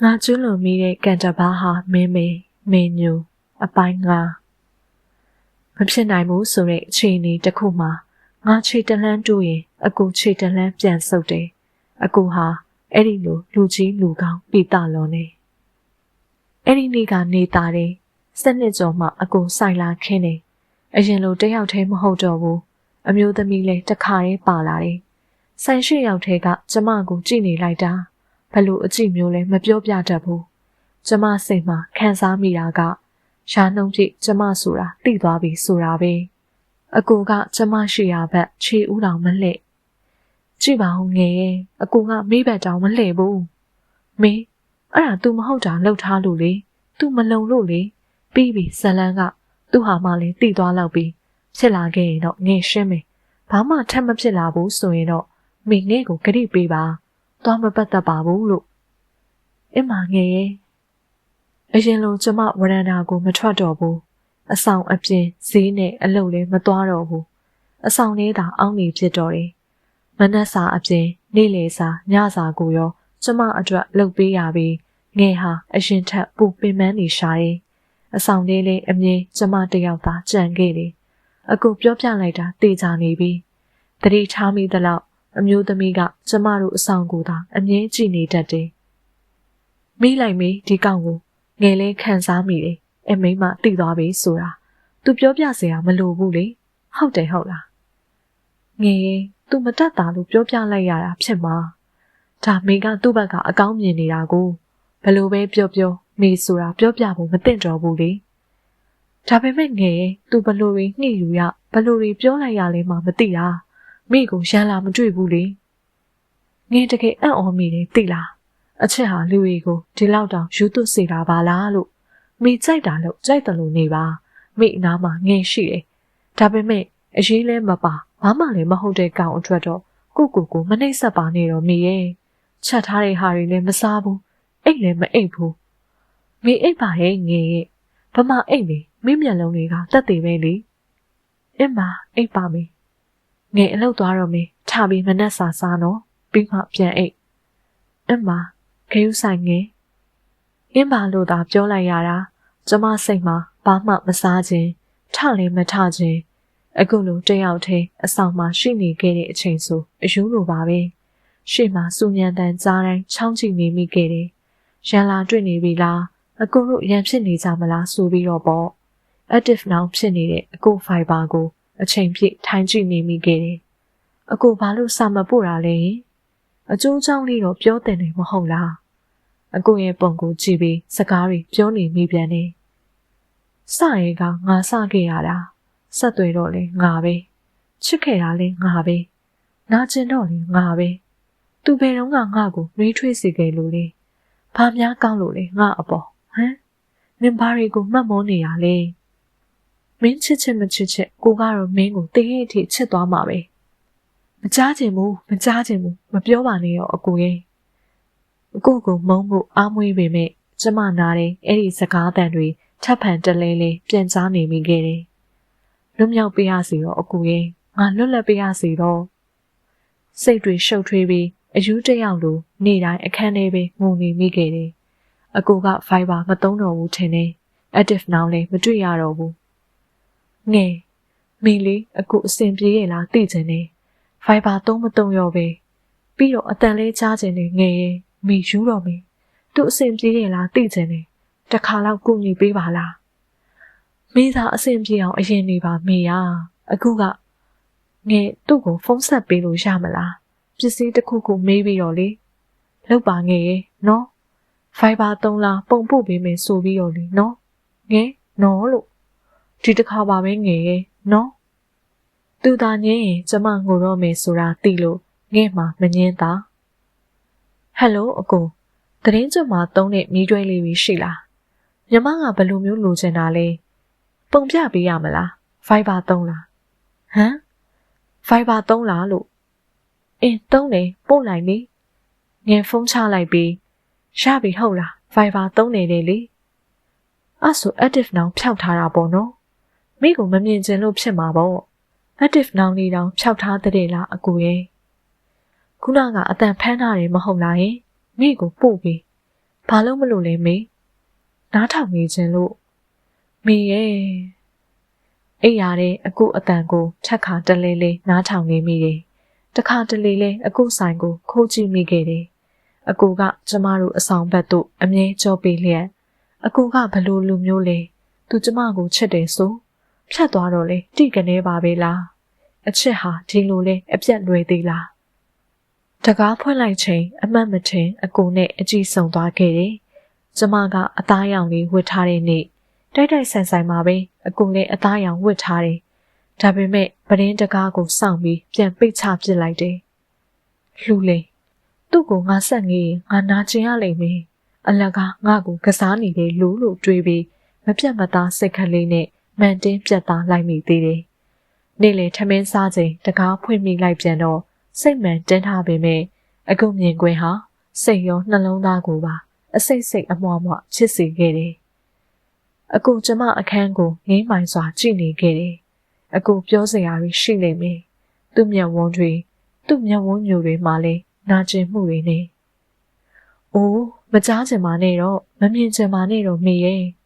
ငါကျွလွန်မိတဲ့ကန်တဘာဟာမင်းမေမင်းညူအပိုင်းငါမဖြစ်နိုင်ဘူးဆိုတဲ့အခြေအနေတစ်ခုမှာငါခြေတလန်းတူးရင်အကူခြေတလန်းပြန်ဆုပ်တယ်အကူဟာအဲ့ဒီလိုလူကြီးလူကောင်းပိတလွန်နေအဲ့ဒီနေ့ကနေသားတယ်စနစ်ကျော်မှအကူဆိုင်လာခင်းနေအရင်လိုတယောက်တည်းမဟုတ်တော့ဘူးအမျိုးသမီးလည်းတခါတည်းပါလာတယ်ဆိုင်ရှိရောက်ထဲကကျမကိုကြည့်နေလိုက်တာ ဘလို့အကြည့်မျိုးလဲမပြောပြတတ်ဘူးကျမစိတ်မှာခံစားမိတာကရှားနှုံးပြည့်ကျမဆိုတာသိသွားပြီဆိုတာပဲအကူကကျမရှိရာဘက်ခြေဦးတော်မလှဲ့ကြည့်ပါဦးငယ်ရဲ့အကူကမိဘတောင်မလှဲ့ဘူးမင်းအဲ့ဒါ तू မဟုတ်တာလှုပ်ထားလို့လေ तू မလုံလို့လေပြီးပြီဇလန်းကသူ့ဟာမှလည်းတိသွားလောက်ပြီဖြစ်လာခဲ့ရင်တော့ငယ်ရှင်းမယ်ဘာမှထပ်မဖြစ်လာဘူးဆိုရင်တော့မိငယ်ကိုကြိပေးပါ သွားမပတ်သက်ပါဘူးလို့အမငယ်ရဲ့အရင်လိုကျမဝရန္တာကိုမထွက်တော့ဘူးအဆောင်အပြင်ဈေးနဲ့အလုပ်လည်းမသွားတော့ဘူးအဆောင်လေးသာအောင်းနေဖြစ်တော့တယ်မနက်စာအပြင်နေ့လယ်စာညစာကိုရောကျမအတွက်လုပ်ပေးရပြီးငယ်ဟာအရင်ထက်ပူပင်ပန်းနေရှာတယ်အဆောင်လေးလေးအမြင်ကျမတယောက်သာကြံခဲ့တယ်အခုပြောပြလိုက်တာတေချာနေပြီတတိထားမိသလောက် အမျိုးသမီးကကျမတို့အဆောင်ကိုသာအမြင်ကြည့်နေတတ်တယ်မိလိုက်မေးဒီကောင်ကိုငယ်လေးခံစားမိတယ်အမိမတိသွားပြီဆိုတာ။ तू ပြောပြစရာမလိုဘူးလေ။ဟုတ်တယ်ဟုတ်လား။ငယ်ရင် तू မတတ်တာလို့ပြောပြလိုက်ရတာဖြစ်မှာ။ဒါမေကသူ့ဘက်ကအကောင်းမြင်နေတာကိုဘလို့ပဲပြောပြောမေဆိုတာပြောပြဖို့မသင့်တော်ဘူးလေ။ဒါပေမဲ့ငယ်ရင် तू ဘလို့တွေနှိယူရဘလို့တွေပြောလိုက်ရလဲမှမသိတာ။ မိကိုရန်လာမတွေ့ဘူးလေ။ငယ်တကယ်အံ့ဩမိတယ်သိလား။အချက်ဟာလူတွေကိုဒီလောက်တောင်ယူသွစေတာပါလားလို့မိကြိုက်တာလို့ကြိုက်တယ်လို့နေပါမိအနာမှာငင်ရှိတယ်ဒါပေမဲ့အရေးလဲမပါဘာမှလည်းမဟုတ်တဲ့ကောင်အတွက်တော့ကိုကိုကိုမနှိမ့်ဆက်ပါနဲ့တော့မိရဲ့ချက်ထားတဲ့ဟာတွေလည်းမစားဘူးအိတ်လည်းမအိတ်ဘူးမိအိတ်ပါရဲ့ငယ်ရဲ့ဗမာအိတ်လေမိမျက်လုံးတွေကတက်သေးပဲလေအင်းမအိတ်ပါမေ ငယ်အလုပ်သွားတော့မေထပြီးမနှက်စာစားနော်ပြီးမှပြန်အိတ်အင်းမခေယူဆိုင်ငယ်အင်းပါလို့သာပြောလိုက်ရတာကျမစိတ်မှာဘာမှမစားခြင်းထလည်းမထခြင်းအခုလိုတယောက်တည်းအဆောင်မှာရှိနေခဲ့တဲ့အချိန်ဆိုအယူလိုပါပဲရှေ့မှာစူညံတန်ကြားတိုင်းချောင်းချနေမိခဲ့တယ်ရန်လာတွေ့နေပြီလားအကိုတို့ရန်ဖြစ်နေကြမလားဆိုပြီးတော့ပေါ့ active now ဖြစ်နေတဲ့အကို fiber ကို အချိန်ပြည့်ထိုင်ကြည့်နေမိခဲ့တယ်အကိုဘာလို့စာမပို့တာလဲအကျိုးကြောင့်လေးတော့ပြောတယ်နေမဟုတ်လားအကိုရဲ့ပုံကိုကြည့်ပြီးစကားတွေပြောနေမိပြန်တယ်စရဲကငါစခဲ့ရတာဆက်သွေတော့လေငါပဲချစ်ခဲ့တာလေငါပဲနာကျင်တော့လေငါပဲသူဘယ်တော့ငါငါကိုနှွေးထွေးစေခဲ့လို့လေဘာများကောင်းလို့လေငါအပေါ်ဟမ်နင်ဘာတွေကိုမှတ်မောနေရလဲ မင်းချစ်ချစ်မချစ်ချစ်ကိုကတော့မင်းကိုတကယ်အထိချစ်သွားမှာပဲမကြားချင်ဘူးမကြားချင်ဘူးမပြောပါနဲ့ရောအကိုရဲ့အကိုကိုမုန်းဖို့အားမွေးပေမဲ့ကျမနာတဲ့အဲ့ဒီစကားတန်တွေထပ်ဖန်တလဲလဲပြန်ကြားနေမိခဲ့တယ်။လွတ်မြောက်ပေးရစီတော့အကူရဲ့ငါလွတ်လပ်ပေးရစီတော့စိတ်တွေရှုပ်ထွေးပြီးအယူတယောက်လိုနေတိုင်းအခန်းထဲပဲငုံနေမိခဲ့တယ်။အကူက fiber မသုံးတော့ဘူးထင်တယ်။ active now လည်းမတွေ့ရတော့ဘူး။ ငယ်မင်းလေးအကူအစင်ပြေးရလားသိချင်တယ်။ fiber သုံးမသုံးရောပဲ။ပြီးတော့အတန်လေးကြားချင်တယ်ငယ်ရဲ့မိယူတော့မေသူအဆင်ပြေရလားသိချင်တယ်တခါတော့ကုညီပေးပါလားမိသားအဆင်ပြေအောင်အရင်နေပါမေရအခုကငယ်သူ့ကိုဖုန်းဆက်ပေးလို့ရမလားပစ္စည်းတစ်ခုခုမေးပြီးတော့လေလောက်ပါငယ်ရေနော်ဖိုင်ဘာသုံးလားပုံပို့ပေးမယ်ဆိုပြီးတော့လေနော်ငယ်နော်လို့ ဒီတစ်ခါပါပဲငယ်ရေနော်သူသာငင်းရင်ကျမငိုတော့မယ်ဆိုတာသိလို့ငဲ့မှာမငင်းတာဟယ်လိုအကိုသတင်းကြွမှာသုံးတဲ့မီးတွဲလေးတွေရှိလားမြမကဘယ်လိုမျိုးလိုချင်တာလဲပုံပြပေးရမလား Fiber သုံးလားဟမ် Fiber သုံးလားလို့အင်းသုံးတယ်ပို့လိုက်လေငယ်ဖုန်းချလိုက်ပြီးရပြီဟုတ်လား Fiber သုံးနေတယ်လေအဲ့ဆို active now ဖြောက်ထားတာပေါ့နော် မိကိုမမြင်ချင်လို့ဖြစ်မှာပေါ့ active now နေတောင်ဖြောက်ထားတဲ့လားအကူရဲ့ခုနကအတန်ဖမ်းထားတယ်မဟုတ်လားယင်မိကိုပို့ပြီးဘာလို့မလို့လဲမေနားထောင်နေခြင်းလို့မေရဲ့အိယာတဲ့အကုအတန်ကိုထက်ခါတလဲလဲနားထောင်နေမိတယ်တခါတလေလဲအကုဆိုင်ကိုခိုးကြည့်မိခဲ့တယ်အကူကကျမတို့အဆောင်ဘက်သို့အမြဲကြောပေးလျက်အကူကဘလို့လူမျိုးလဲသူကျမကိုချစ်တယ်ဆို ဖြတ်သွားတော့လေတိကနေပါပဲလားအချစ်ဟာဒီလိုလဲအပြက်လွယ်သေးလားတကားဖွင့်လိုက်ချိန်အမှတ်မထင်အကူနဲ့အကြည့်ဆုံသွားခဲ့တယ်ကျမကအသားရောင်လေးဝတ်ထားတဲ့နေ့တိုက်တိုက်ဆန်ဆန်မှာပဲအကူလည်းအသားရောင်ဝတ်ထားတယ်ဒါပေမဲ့ပရင်းတကားကိုစောင့်ပြီးပြန်ပိတ်ချပစ်လိုက်တယ်လှူလေသူ့ကိုငါဆက်ငေးငါနာကျင်ရလိမ့်မယ်အလကားငါ့ကိုကစားနေလေလူလို့တွေးပြီးမပြတ်မသားစိတ်ကလေးနဲ့ မှန်တင်းပြတ်သားလိုက်မိသေးတယ်နေ့လေထမင်းစားချိန်တကားဖွင့်မိလိုက်ပြန်တော့စိတ်မှန်တင်းထားပေမဲ့အခုမြင်ကွင်းဟာစိတ်ရောနှလုံးသားကိုပါအစိတ်စိတ်အမွှားမွှားချစ်စေခဲ့တယ်အခုကျမအခန်းကိုငိမ့်မိုင်စွာကြည့်နေခဲ့တယ်အခုပြောစရာတွေရှိနေမယ်သူ့မျက်ဝန်းတွေသူ့မျက်ဝန်းညိုတွေမှလည်းနာကျင်မှုတွေနေ။အိုးမကြားချင်ပါနဲ့တော့မမြင်ချင်ပါနဲ့တော့မေရဲ့။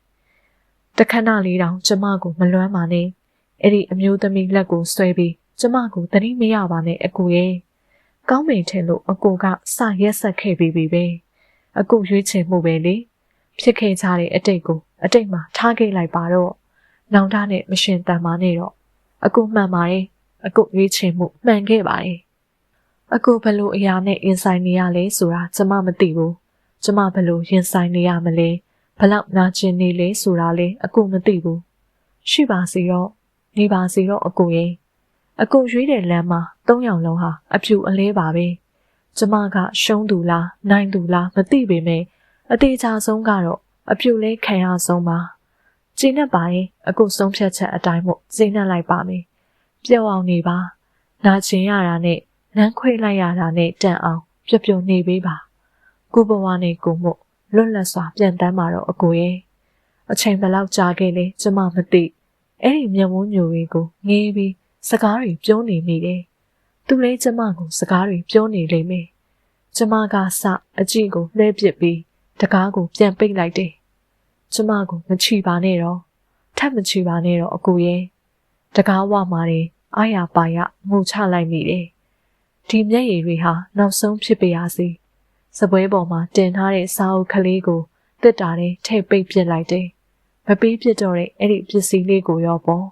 တခဏလေးတောင်ကျမကိုမလွမ်းပါနဲ့။အဲ့ဒီအမျိုးသမီးလက်ကိုဆွဲပြီးကျမကိုသတိမရပါနဲ့အကူရဲ့။ကောင်းပင်ထင်လို့အကူကစရက်ဆက်ခဲ့ပြီးပြီပဲ။အကူရွေးချယ်မှုပဲလေ။ဖြစ်ခဲ့ကြတဲ့အတိတ်ကိုအတိတ်မှာထားခဲ့လိုက်ပါတော့။နောင်တနဲ့မရှင်တန်ပါနဲ့တော့။အကူမှန်ပါတယ်။အကူရွေးချယ်မှုမှန်ခဲ့ပါတယ်။အကူဘလို့အရာနဲ့ရင်ဆိုင်နေရလဲဆိုတာကျမမသိဘူး။ကျမဘလို့ရင်ဆိုင်နေရမလဲ။ ဘလောက်နာကျင်နေလဲဆိုတာလဲအကူမသိဘူး။ရှိပါစေတော့နေပါစေတော့အကူရဲ့။အကူရွေးတဲ့လမ်းမှာသုံးယောက်လုံးဟာအဖြူအလဲပါပဲ။ကျမကရှုံးသူလားနိုင်သူလားမသိပေမဲ့အသေးချာဆုံးကတော့အဖြူလဲခံရဆုံးပါ။ကျင်းနဲ့ပါရင်အကူဆုံးဖြတ်ချက်အတိုင်းမို့ကျင်းနဲ့လိုက်ပါမယ်။ပြောအောင်နေပါ။နာကျင်ရတာနဲ့လမ်းခွေလိုက်ရတာနဲ့တန်အောင်ပျော်ပျော်နေပေးပါကိုဘဝနဲ့ကိုမို့ လွတ်လပ်စွာပြန်တမ်းมาတော့အကိုရဲ့အချိန်ဘယ်လောက်ကြာခဲ့လဲကျမမသိအဲ့ဒီမျက်ဝန်းညိုတွေကိုငေးပြီးစကားတွေပြောနေမိတယ်သူလည်းကျမကိုစကားတွေပြောနေလိမ့်မယ်ကျမကစအကြည့်ကိုလှဲပစ်ပြီးတကားကိုပြန်ပိတ်လိုက်တယ်ကျမကိုမချီပါနဲ့တော့ထပ်မချီပါနဲ့တော့အကိုရဲ့တကားဝမှာတယ်အားရပါရငိုချလိုက်မိတယ်ဒီမျက်ရည်တွေဟာနောက်ဆုံးဖြစ်ပါရစေ စပွဲပေါ်မှာတင်ထားတဲ့စာအုပ်ကလေးကိုတစ်တာနဲ့ထည့်ပိတ်ပစ်လိုက်တယ်မပေးပစ်တော့တဲ့အဲ့ဒီပစ္စည်းလေးကိုရောပေါ့